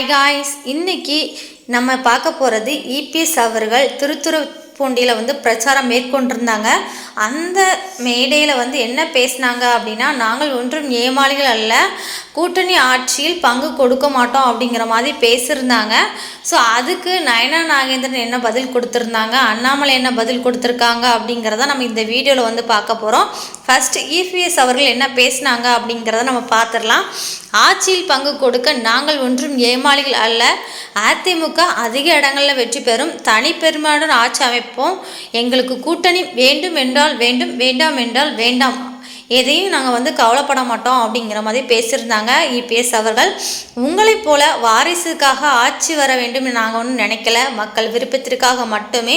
Hi guys இன்றைக்கி நம்ம பார்க்க போகிறது இபிஎஸ் அவர்கள் திருத்துறைப்பூண்டியில் வந்து பிரச்சாரம் மேற்கொண்டிருந்தாங்க. அந்த மேடையில் வந்து என்ன பேசினாங்க அப்படின்னா நாங்கள் ஒன்றும் ஏமாளிகள் அல்ல கூட்டணி ஆட்சியில் பங்கு கொடுக்க மாட்டோம் அப்படிங்கிற மாதிரி பேசியிருந்தாங்க. ஸோ அதுக்கு நயனா நாகேந்திரன் என்ன பதில் கொடுத்துருந்தாங்க? அண்ணாமலை என்ன பதில் கொடுத்துருக்காங்க அப்படிங்கிறத நம்ம இந்த வீடியோவில் வந்து பார்க்க போகிறோம் ஃபர்ஸ்ட் இபிஎஸ் அவர்கள் என்ன பேசினாங்க அப்படிங்கிறத நம்ம பார்த்துடலாம் ஆட்சியில் பங்கு கொடுக்க நாங்கள் ஒன்றும் ஏமாளிகள் அல்ல. அதிமுக அதிக இடங்களில் வெற்றி பெறும். தனிப்பெரும்பான்மையுடன் ஆட்சி அமைப்போம். எங்களுக்கு கூட்டணி வேண்டும் என்றால் வேண்டும் வேண்டாம் என்றால் வேண்டாம். எதையும் நாங்கள் வந்து கவலைப்பட மாட்டோம் அப்படிங்கிற மாதிரி பேசியிருந்தாங்க. இபிஎஸ் அவர்கள் உங்களைப் போல வாரிசுக்காக ஆட்சி வர வேண்டும் என நாங்கள் ஒன்றும் நினைக்கல. மக்கள் விருப்பத்திற்காக மட்டுமே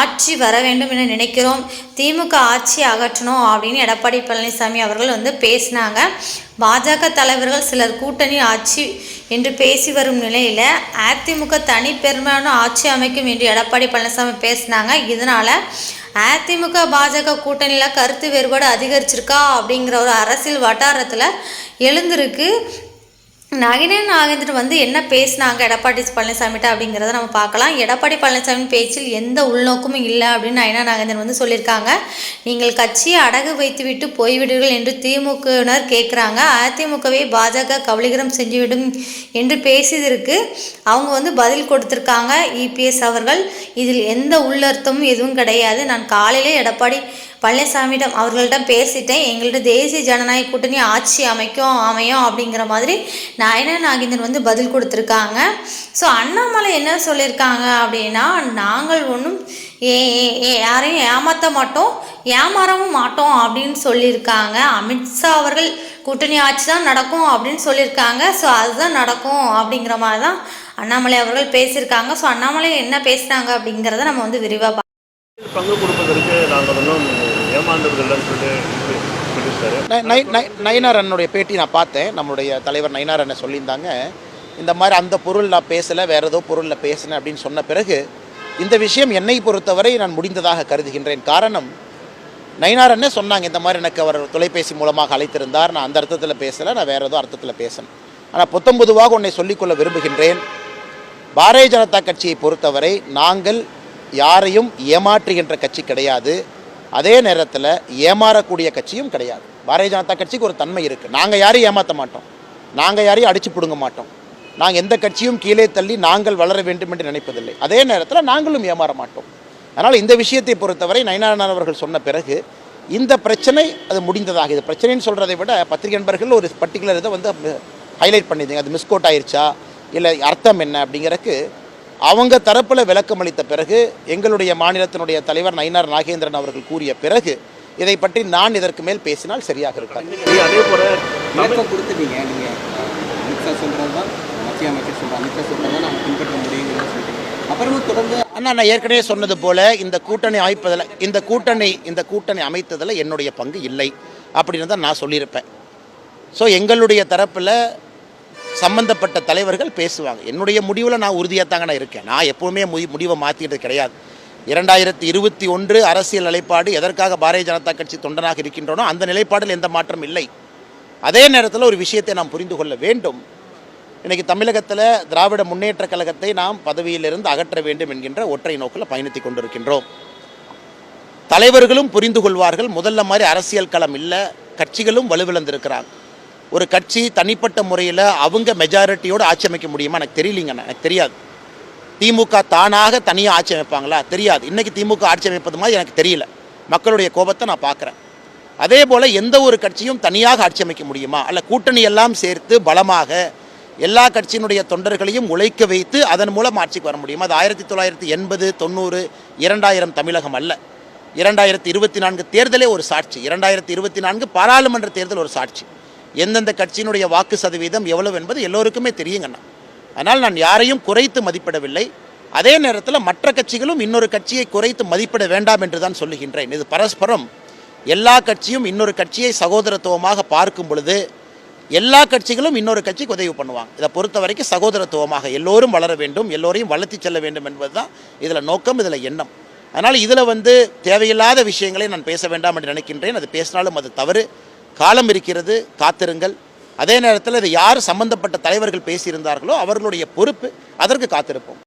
ஆட்சி வர வேண்டும் என நினைக்கிறோம். திமுக ஆட்சி அகற்றணும் அப்படின்னு எடப்பாடி பழனிசாமி அவர்கள் வந்து பேசினாங்க. பாஜக தலைவர்கள் சிலர் கூட்டணி ஆட்சி என்று பேசி வரும் நிலையில் அதிமுக தனிப்பெருமையான ஆட்சி அமைக்கும் என்று எடப்பாடி பழனிசாமி பேசினாங்க. இதனால் அதிமுக பாஜக கூட்டணியில் கருத்து வேறுபாடு அதிகரிச்சிருக்கா அப்படிங்கிற ஒரு அரசியல் வட்டாரத்தில் எழுந்திருக்கு. நகினே நாகேந்திரன் வந்து என்ன பேசினாங்க? எடப்பாடி பழனிசாமிகிட்ட அப்படிங்கிறத நம்ம பார்க்கலாம். எடப்பாடி பழனிசாமி பேச்சில் எந்த உள்நோக்கமும் இல்லை அப்படின்னு நயனா நாகேந்திரன் வந்து சொல்லியிருக்காங்க. நீங்கள் கட்சியை அடகு வைத்துவிட்டு போய்விடுவீர்கள் என்று திமுகவினர் கேட்குறாங்க. அதிமுகவை பாஜக கபலீகரம் செஞ்சுவிடும் என்று பேசியதற்கு அவங்க வந்து பதில் கொடுத்துருக்காங்க. இபிஎஸ் அவர்கள். இதில் எந்த உள்ளர்த்தமும் எதுவும் கிடையாது. நான் காலையிலே எடப்பாடி பழனிசாமியிடம் அவர்களிடம் பேசிட்டேன். எங்கள்ட்ட தேசிய ஜனநாயக கூட்டணி ஆட்சி அமைக்கும் அமையும் அப்படிங்கிற மாதிரி நயன நாகேந்திரன் வந்து பதில் கொடுத்துருக்காங்க. ஸோ அண்ணாமலை என்ன சொல்லியிருக்காங்க அப்படின்னா நாங்கள் ஒன்றும் ஏ ஏ- ஏ- யாரையும் ஏமாற்ற மாட்டோம் ஏமாறவும் மாட்டோம் அப்படின்னு சொல்லியிருக்காங்க. அமித்ஷா அவர்கள் கூட்டணி ஆட்சி தான் நடக்கும் அப்படின்னு சொல்லியிருக்காங்க. ஸோ அதுதான் நடக்கும் அப்படிங்கிற மாதிரி தான் அண்ணாமலை அவர்கள் பேசியிருக்காங்க. ஸோ அண்ணாமலை என்ன பேசுனாங்க அப்படிங்கிறத நம்ம வந்து விரிவாக பங்கு கொடுப்பதற்கு நாங்கள் ஒன்றும் ஏமாந்தவர்கள்லாம் சொல்லிட்டு நை- நை- அண்ணனுடைய பேட்டி நான் பார்த்தேன். நம்மளுடைய தலைவர் நயனார் அண்ணன் சொல்லியிருந்தாங்க இந்த மாதிரி அந்த பொருள் நான் பேசலை வேற ஏதோ பொருளில் பேசினேன் அப்படின்னு சொன்ன பிறகு இந்த விஷயம் என்னை பொறுத்தவரை நான் முடிந்ததாக கருதுகின்றேன். காரணம் நயினார் அண்ணே சொன்னாங்க இந்த மாதிரி எனக்கு அவர் தொலைபேசி மூலமாக அழைத்திருந்தார். நான் அந்த அர்த்தத்தில் பேசலை நான் வேற ஏதோ அர்த்தத்தில் பேசினேன் ஆனால் புத்தம் உன்னை சொல்லிக்கொள்ள விரும்புகின்றேன். பாரதிய ஜனதா கட்சியை பொறுத்தவரை நாங்கள் யாரையும் ஏமாற்றுகின்ற கட்சி கிடையாது. அதே நேரத்தில் ஏமாறக்கூடிய கட்சியும் கிடையாது. பாரதிய ஜனதா கட்சிக்கு ஒரு தன்மை இருக்குது நாங்கள் யாரையும் ஏமாற்ற மாட்டோம். நாங்கள் யாரையும் அடிச்சு பிடுங்க மாட்டோம். நாங்கள் எந்த கட்சியும் கீழே தள்ளி நாங்கள் வளர வேண்டும் என்று நினைப்பதில்லை. அதே நேரத்தில் நாங்களும் ஏமாற மாட்டோம். அதனால் இந்த விஷயத்தை பொறுத்தவரை நயனாரன் அவர்கள் சொன்ன பிறகு இந்த பிரச்சனை அது முடிந்ததாக இது பிரச்சனைன்னு சொல்கிறதை விட பத்திரிகை நண்பர்கள் ஒரு பர்டிகுலர் இதை வந்து ஹைலைட் பண்ணியிருந்தீங்க அது மிஸ்கோட் ஆயிடுச்சா இல்லை அர்த்தம் என்ன அப்படிங்கிறக்கு அவங்க தரப்பில் விளக்கம் அளித்த பிறகு எங்களுடைய மாநிலத்தினுடைய தலைவர் நயினார் நாகேந்திரன் அவர்கள் கூறிய பிறகு இதை பற்றி நான் இதற்கு மேல் பேசினால் சரியாக இருக்காது. அதே போல விளக்கம் கொடுத்துட்டீங்க. நீங்கள் அமித்ஷா சொல்கிறது தான் மத்திய அமைச்சர் சொல்கிறார் அமித்ஷா சொல்கிறது தான் நாங்கள் பின்பற்ற முடியுங்கிறத சொல்லிட்டீங்க அப்புறமும் தொடர்ந்து அண்ணா நான் ஏற்கனவே சொன்னது போல இந்த கூட்டணி அமைப்பதில் இந்த கூட்டணி இந்த கூட்டணி அமைத்ததில் என்னுடைய பங்கு இல்லை அப்படின்னு தான் நான் சொல்லியிருப்பேன். ஸோ எங்களுடைய தரப்பில் சம்பந்தப்பட்ட தலைவர்கள் பேசுவாங்க. என்னுடைய முடிவில் நான் உறுதியாக தாங்க நான் இருக்கேன். நான் எப்போவுமே முடி முடிவை மாற்றிட்டு கிடையாது. இரண்டாயிரத்தி இருபத்தி ஒன்று அரசியல் நிலைப்பாடு எதற்காக பாரதிய ஜனதா கட்சி தொண்டனாக இருக்கின்றனோ அந்த நிலைப்பாடில் எந்த மாற்றம் இல்லை. அதே நேரத்தில் ஒரு விஷயத்தை நாம் புரிந்து கொள்ள வேண்டும். இன்றைக்கி தமிழகத்தில் திராவிட முன்னேற்றக் கழகத்தை நாம் பதவியிலிருந்து அகற்ற வேண்டும் என்கின்ற ஒற்றை நோக்கில் பயணித்து கொண்டிருக்கின்றோம். தலைவர்களும் புரிந்து கொள்வார்கள். முதல்ல மாதிரி அரசியல் களம் இல்லை. கட்சிகளும் வலுவிழந்திருக்கிறாங்க. ஒரு கட்சி தனிப்பட்ட முறையில் அவங்க மெஜாரிட்டியோடு ஆட்சி அமைக்க முடியுமா? எனக்கு தெரியலீங்கண்ணா எனக்கு தெரியாது. திமுக தானாக தனியாக ஆட்சி அமைப்பாங்களா? தெரியாது. இன்னைக்கு திமுக ஆட்சி அமைப்பது மாதிரி எனக்கு தெரியல. மக்களுடைய கோபத்தை நான் பார்க்குறேன். அதே போல் எந்த ஒரு கட்சியும் தனியாக ஆட்சி அமைக்க முடியுமா? அல்ல கூட்டணி எல்லாம் சேர்த்து பலமாக எல்லா கட்சியினுடைய தொண்டர்களையும் உழைக்க வைத்து அதன் மூலம் ஆட்சிக்கு வர முடியுமா? அது ஆயிரத்தி தொள்ளாயிரத்தி எண்பது தொண்ணூறு இரண்டாயிரம் தமிழகம் அல்ல. இரண்டாயிரத்தி இருபத்தி நான்கு தேர்தலே ஒரு சாட்சி. இரண்டாயிரத்தி இருபத்தி நான்கு பாராளுமன்ற தேர்தல் ஒரு சாட்சி. எந்தெந்த கட்சியினுடைய வாக்கு சதவீதம் எவ்வளவு என்பது எல்லோருக்குமே தெரியுங்கண்ணா அதனால் நான் யாரையும் குறைத்து மதிப்பிடவில்லை. அதே நேரத்தில் மற்ற கட்சிகளும் இன்னொரு கட்சியை குறைத்து மதிப்பிட வேண்டாம் என்று தான் சொல்லுகின்றேன். இது பரஸ்பரம் எல்லா கட்சியும் இன்னொரு கட்சியை சகோதரத்துவமாக பார்க்கும் பொழுது எல்லா கட்சிகளும் இன்னொரு கட்சிக்கு உதவி பண்ணுவாங்க. இதை பொறுத்த வரைக்கும் சகோதரத்துவமாக எல்லோரும் வளர வேண்டும் எல்லோரையும் வளர்த்தி செல்ல வேண்டும் என்பது தான் இதில் நோக்கம் இதில் எண்ணம். அதனால் இதில் வந்து தேவையில்லாத விஷயங்களை நான் பேச வேண்டாம் என்று நினைக்கின்றேன். அது பேசினாலும் அது தவறு. காலம் இருக்கிறது காத்திருங்கள். அதே நேரத்தில் இது யார் சம்பந்தப்பட்ட தலைவர்கள் பேசியிருந்தார்களோ அவர்களுடைய பொறுப்பு அதற்கு காத்திருப்போம்.